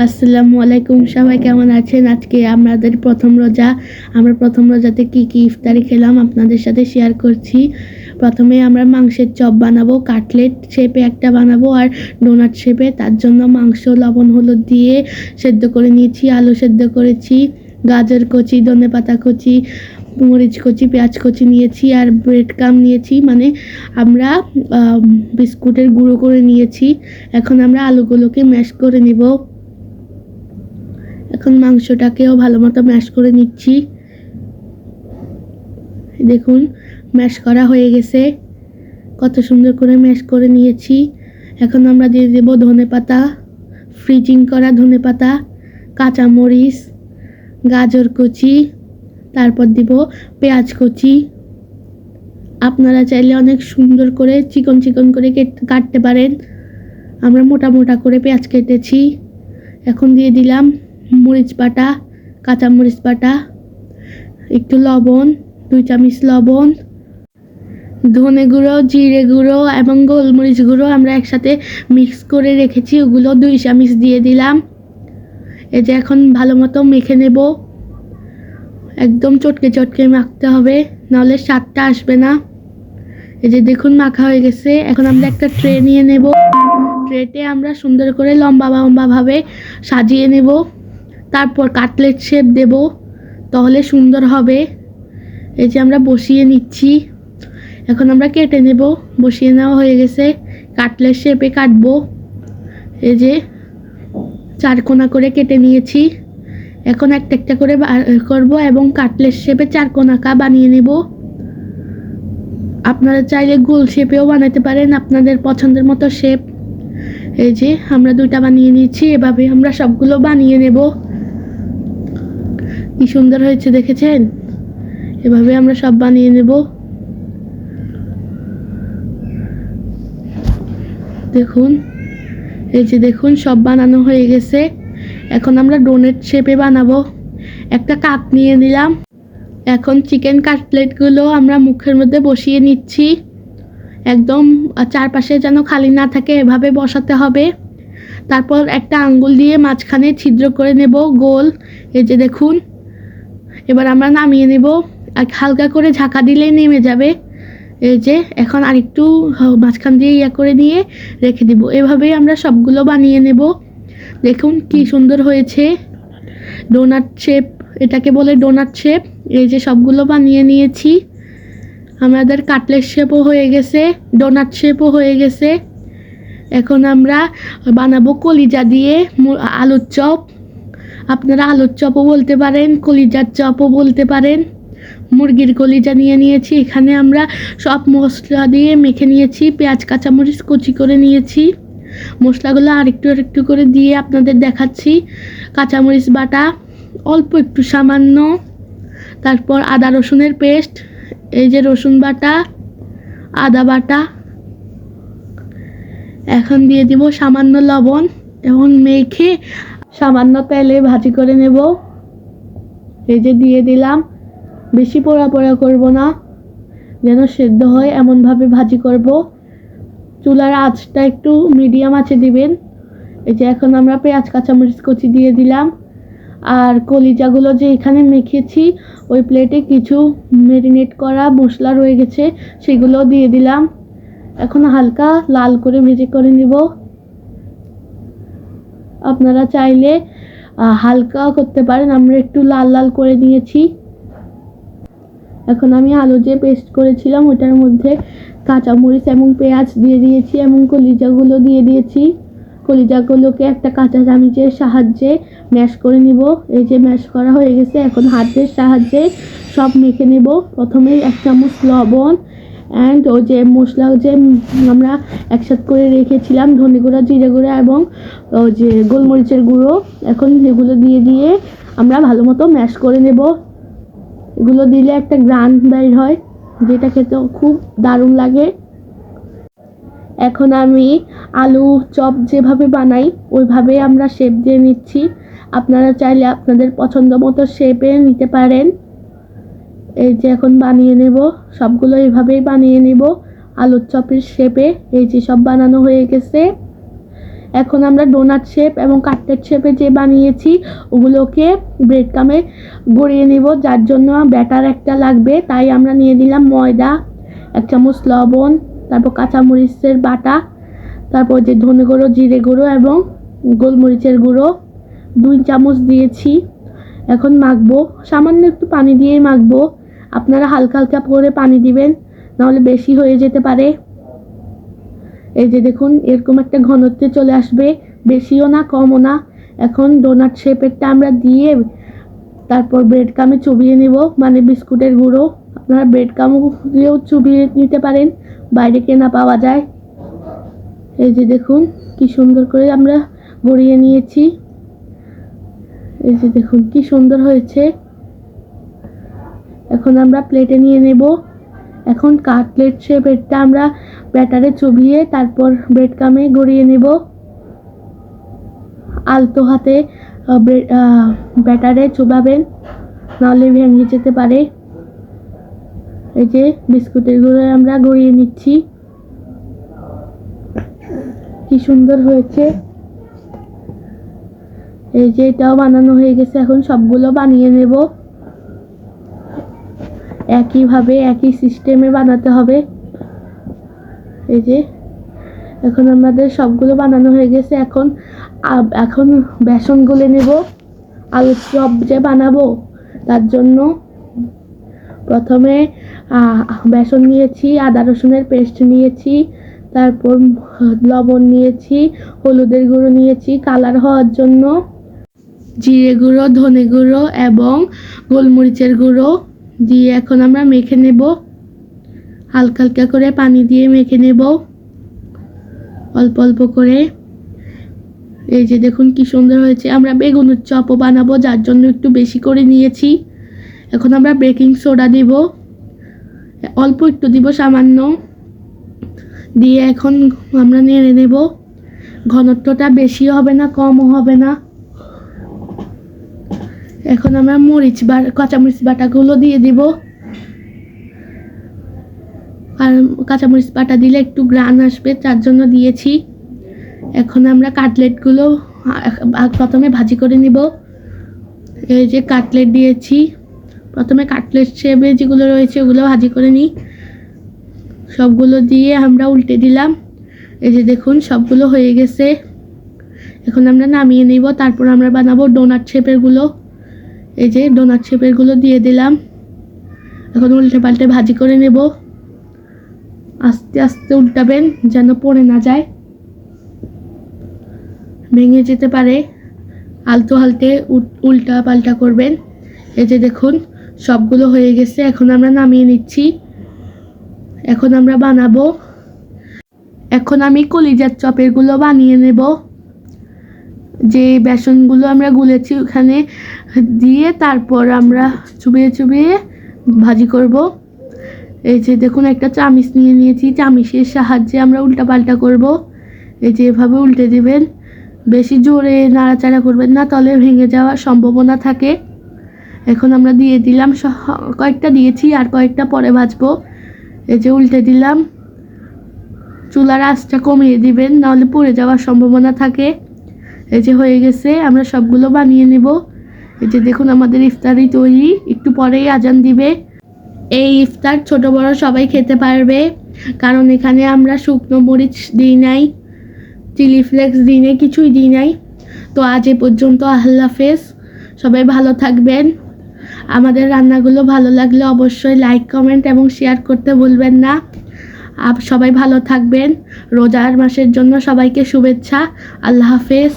আসসালামু আলাইকুম, সবাই কেমন আছেন? আজকে আমাদের প্রথম রোজা। আমরা প্রথম রোজাতে কি কি ইফতারি খেলাম আপনাদের সাথে শেয়ার করছি। প্রথমে আমরা মাংসের চপ বানাবো, কাটলেট শেপে একটা বানাবো আর ডোনাট শেপে তার জন্য মাংস, লবণ, হলুদ দিয়ে সেদ্ধ করে নিয়েছি, আলু সেদ্ধ করেছি, গাজর কচি, ধনে পাতা কচি, মরিচ কচি, পেঁয়াজ কচি নিয়েছি আর ব্রেড কাম নিয়েছি। মানে আমরা বিস্কুটের গুঁড়ো করে নিয়েছি। এখন আমরা আলুগুলোকে ম্যাশ করে নিব। এখন মাংসটাকেও ভালো মতো ম্যাশ করে নিচ্ছি। দেখুন, ম্যাশ করা হয়ে গেছে। কত সুন্দর করে ম্যাশ করে নিয়েছি। এখন আমরা দিয়ে দেব ধনে পাতা ফ্রিজিং করা ধনে পাতা, কাঁচামরিচ, গাজর কুচি, তারপর দিব পেঁয়াজ কুচি। আপনারা চাইলে অনেক সুন্দর করে চিকন চিকন করে কেট- কাটতে পারেন। আমরা মোটা মোটা করে পেঁয়াজ কেটেছি। এখন দিয়ে দিলাম মরিচ বাটা, কাঁচা মরিচ বাটা, একটু লবণ, দুই চামচ লবণ, ধনে গুঁড়ো, জিরে গুঁড়ো এবং গোলমরিচ গুঁড়ো আমরা একসাথে মিক্স করে রেখেছি, ওগুলো দুই চামচ দিয়ে দিলাম। এই যে এখন ভালো মতো মেখে নেব। একদম চটকে চটকে মাখতে হবে, নাহলে স্বাদটা আসবে না। এই যে দেখুন মাখা হয়ে গেছে, এখন আমরা একটা ট্রে নিয়ে নেব। ট্রেতে আমরা সুন্দর করে লম্বা লম্বাভাবে সাজিয়ে নেব। তারপর কাটলেট শেপ দেব, তাহলে সুন্দর হবে। এই যে আমরা বসিয়ে নিচ্ছি। এখন আমরা কেটে নেব, বসিয়ে নেওয়া হয়ে গেছে। কাটলেট শেপে কাটবো। এই যে চার কোনা করে কেটে নিয়েছি। এখন একটা একটা করে করব এবং কাটলেট শেপে চার কোনাকা বানিয়ে নেব। আপনারা চাইলে গোল শেপেও বানাতে পারেন আপনাদের পছন্দের মতো শেপ। এই যে আমরা দুইটা বানিয়ে নিয়েছি, এভাবে আমরা সবগুলো বানিয়ে নেব। কি সুন্দর হয়েছে দেখেছেন? এভাবে আমরা সব বানিয়ে নেব। দেখুন, এই যে দেখুন, সব বানানো হয়ে গেছে। এখন আমরা ডোনেট শেপে বানাবো। একটা কাপ নিয়ে নিলাম। এখন চিকেন কাটলেটগুলো আমরা মুখের মধ্যে বসিয়ে নিচ্ছি। একদম চারপাশে যেন খালি না থাকে, এভাবে বসাতে হবে। তারপর একটা আঙ্গুল দিয়ে মাঝখানে ছিদ্র করে নেব গোল। এই যে দেখুন এবার আমরা নামিয়ে নেব। আর হালকা করে ঝাঁকা দিলেই নেমে যাবে। এই যে, এখন আরেকটু মাঝখান দিয়ে ইয়া করে নিয়ে রেখে দিব। এভাবেই আমরা সবগুলো বানিয়ে নেব। দেখুন কি সুন্দর হয়েছে। ডোনাট শেপ, এটাকে বলে ডোনাট শেপ। এই যে সবগুলো বানিয়ে নিয়েছি। আমাদের কাটলেট শেপও হয়ে গেছে, ডোনাট শেপও হয়ে গেছে। এখন আমরা বানাবো কলিজা দিয়ে আলুর চপ। আপনারা আলুর চপও বলতে পারেন, কলিজার চপও বলতে পারেন। মুরগির কলিজা নিয়ে নিয়েছি, এখানে আমরা সব মশলা দিয়ে মেখে নিয়েছি, পেঁয়াজ, কাঁচামরিচ কুচি করে নিয়েছি। মশলাগুলো আরেকটু আরেকটু করে দিয়ে আপনাদের দেখাচ্ছি। কাঁচামরিচ বাটা, অল্প একটু সামান্য। তারপর আদা রসুনের পেস্ট, এই যে রসুন বাটা, আদা বাটা। এখন দিয়ে দিব সামান্য লবণ এবং মেখে সামান্য তেলে ভাজি করে নেব। এই যে দিয়ে দিলাম। বেশি পোড়া পোড়া করব না। যেন সেদ্ধ হয়, এমনভাবে ভাজি করব। চুলার আঁচটা একটু মিডিয়াম আঁচে দিবেন। এই যে এখন আমরা পেঁয়াজ, কাঁচামরিচ, কচি দিয়ে দিলাম। আর কলিজাগুলো যে এখানে মেখেছি, ওই প্লেটে কিছু মেরিনেট করা মশলা রয়ে গেছে, সেগুলো দিয়ে দিলাম। এখন হালকা লাল করে ভেজে করে নিব। আপনারা চাইলে হালকা করতে পারেন। আমরা একটু লাল লাল করে নিয়েছি। এখন আমি আলু যে পেস্ট করেছিলাম, ওটার মধ্যে কাঁচামরিচ এবং পেঁয়াজ দিয়ে দিয়েছি এবং কলিজাগুলো দিয়ে দিয়েছি। কলিজাগুলোকে একটা কাঁচা চামচের সাহায্যে ম্যাশ করে নিব। এই যে ম্যাশ করা হয়ে গেছে, এখন হাতের সাহায্যে সব মেখে নেব। প্রথমে এক চামচ লবণ অ্যান্ড ওই যে মশলা যে আমরা একসাথে করে রেখেছিলাম, ধনে গুঁড়া, জিরে গুঁড়া এবং ওই যে গোলমরিচের গুঁড়ো, এখন এগুলো দিয়ে দিয়ে আমরা ভালো মতো ম্যাশ করে নেব। এগুলো দিলে একটা গ্রান বের হয়, যেটা খেতে খুব দারুণ লাগে। এখন আমি আলু চপ যেভাবে বানাই, ওইভাবে আমরা শেপ দিয়ে নিচ্ছি। আপনারা চাইলে আপনাদের পছন্দ মতো শেপে নিতে পারেন। এই যে এখন বানিয়ে নেব, সবগুলো এইভাবেই বানিয়ে নেব। আলুর চপের শেপে এই যে সব বানানো হয়ে গেছে। এখন আমরা ডোনাট শেপ এবং কাটলেট শেপে যে বানিয়েছি, ওগুলোকে ব্রেড কামে গড়িয়ে নিব, যার জন্য ব্যাটার একটা লাগবে। তাই আমরা নিয়ে দিলাম ময়দা, এক চামচ লবণ, তারপর কাঁচামরিচের বাটা, তারপর যে ধনে গুঁড়ো, জিরে গুঁড়ো এবং গোলমরিচের গুঁড়ো। দুই চামচ দিয়েছি। এখন মাখবো। সামান্য একটু পানি দিয়েই মাখবো। আপনারা হালকা হালকা করে পানি দিবেন, নাহলে বেশি হয়ে যেতে পারে। এই যে দেখুন, এরকম একটা ঘনত্বে চলে আসবে, বেশিও না, কমও না। এখন ডোনাট শেপেরটা আমরা দিয়ে তারপর ব্রেড কামে চুবিয়ে নেব মানে বিস্কুটের গুঁড়ো। আপনারা ব্রেড কামও দিয়েও চুবিয়ে নিতে পারেন, বাইরে কেনা পাওয়া যায়। এই যে দেখুন, কি সুন্দর করে আমরা গড়িয়ে নিয়েছি। এই যে দেখুন, কি সুন্দর হয়েছে। এখন আমরা প্লেটে নিয়ে নেব। এখন কাটলেট শেপেরটা আমরা ব্যাটারে চুবিয়ে তারপর ব্রেড কামে গড়িয়ে নেব। আলতো হাতে ব্যাটারে চুবাবেন, নাহলে ভেঙে যেতে পারে। এই যে বিস্কুটের গুঁড়ো আমরা গড়িয়ে নিচ্ছি। কি সুন্দর হয়েছে। এই যে এটাও বানানো হয়ে গেছে, এখন সবগুলো বানিয়ে নেব। একইভাবে একই সিস্টেমে বানাতে হবে। এই যে, এখন আমাদের সবগুলো বানানো হয়ে গেছে। এখন এখন বেসন গুলে নেব। আলুর চপ যে বানাবো, তার জন্য প্রথমে বেসন নিয়েছি, আদা রসুনের পেস্ট নিয়েছি, তারপর লবণ নিয়েছি, হলুদের গুঁড়ো নিয়েছি, কালার হওয়ার জন্য জিরে গুঁড়ো, ধনে গুঁড়ো এবং গোলমরিচের গুঁড়ো। দিয়ে এখন আমরা মেখে নেব। হালকা হালকা করে পানি দিয়ে মেখে নেব। অল্প অল্প করে। এই যে দেখুন কি সুন্দর হয়েছে। আমরা বেগুনের চপও বানাবো, যার জন্য একটু বেশি করে নিয়েছি। এখন আমরা বেকিং সোডা দিব অল্প একটু দিব সামান্য। দিয়ে এখন আমরা নেড়ে নেব। ঘনত্বটা বেশি হবে না, কমও হবে না। এখন আমরা মরিচ বা, কাঁচামরিচ বাটাগুলো দিয়ে দিব। আর কাঁচামরিচ বাটা দিলে একটু গ্রান আসবে, তার জন্য দিয়েছি। এখন আমরা কাটলেটগুলো প্রথমে ভাজি করে নিব। এই যে কাটলেট দিয়েছি। প্রথমে কাটলেট শেপে যেগুলো রয়েছে ওগুলো ভাজি করে নিই। সবগুলো দিয়ে আমরা উল্টে দিলাম। এই যে দেখুন, সবগুলো হয়ে গেছে। এখন আমরা নামিয়ে নিব, তারপর আমরা বানাবো ডোনাট শেপেরগুলো এই যে ডোনাট শেপেরগুলো দিয়ে দিলাম। এখন উল্টে পাল্টে ভাজি করে নেব। আস্তে আস্তে উল্টাবেন যেন পড়ে না যায়। ভেঙে যেতে পারে। আলতো হালতে উল- উল্টা পাল্টা করবেন। এই যে দেখুন, সবগুলো হয়ে গেছে। এখন আমরা নামিয়ে নিচ্ছি। এখন আমরা বানাবো। এখন আমি কলিজার চপেরগুলো বানিয়ে নেব। যে বেসনগুলো আমরা গুলেছি ওখানে দিয়ে তারপর আমরা চুবিয়ে চুবিয়ে ভাজি করব। এই যে দেখুন, একটা চামিচ নিয়ে নিয়েছি। চামিচের সাহায্যে আমরা উল্টা পাল্টা করব। এই যে এভাবে উল্টে দিবেন। বেশি জোরে নাড়াচাড়া করবেন না, তলে ভেঙে যাওয়ার সম্ভাবনা থাকে। এখন আমরা দিয়ে দিলাম কয়েকটা দিয়েছি আর কয়েকটা পরে ভাজবো। এই যে উল্টে দিলাম। চুলার আঁচটা কমিয়ে দিবেন, নাহলে পুড়ে যাওয়ার সম্ভাবনা থাকে। এই যে হয়ে গেছে, আমরা সবগুলো বানিয়ে নেব। এই যে দেখুন আমাদের ইফতারি তৈরি, একটু পরেই আজান দিবে। এই ইফতার ছোট বড় সবাই খেতে পারবে, কারণ এখানে আমরা শুকনো মরিচ দিই নাই, চিলি ফ্লেক্স দিই নাই, কিছুই দিই নাই। তো আজ এ পর্যন্ত আল্লাহ হাফেজ, সবাই ভালো থাকবেন। আমাদের রান্নাগুলো ভালো লাগলে অবশ্যই লাইক কমেন্ট এবং শেয়ার করতে ভুলবেন না। সবাই ভালো থাকবেন। রোজার মাসের জন্য সবাইকে শুভেচ্ছা। আল্লাহ হাফেজ।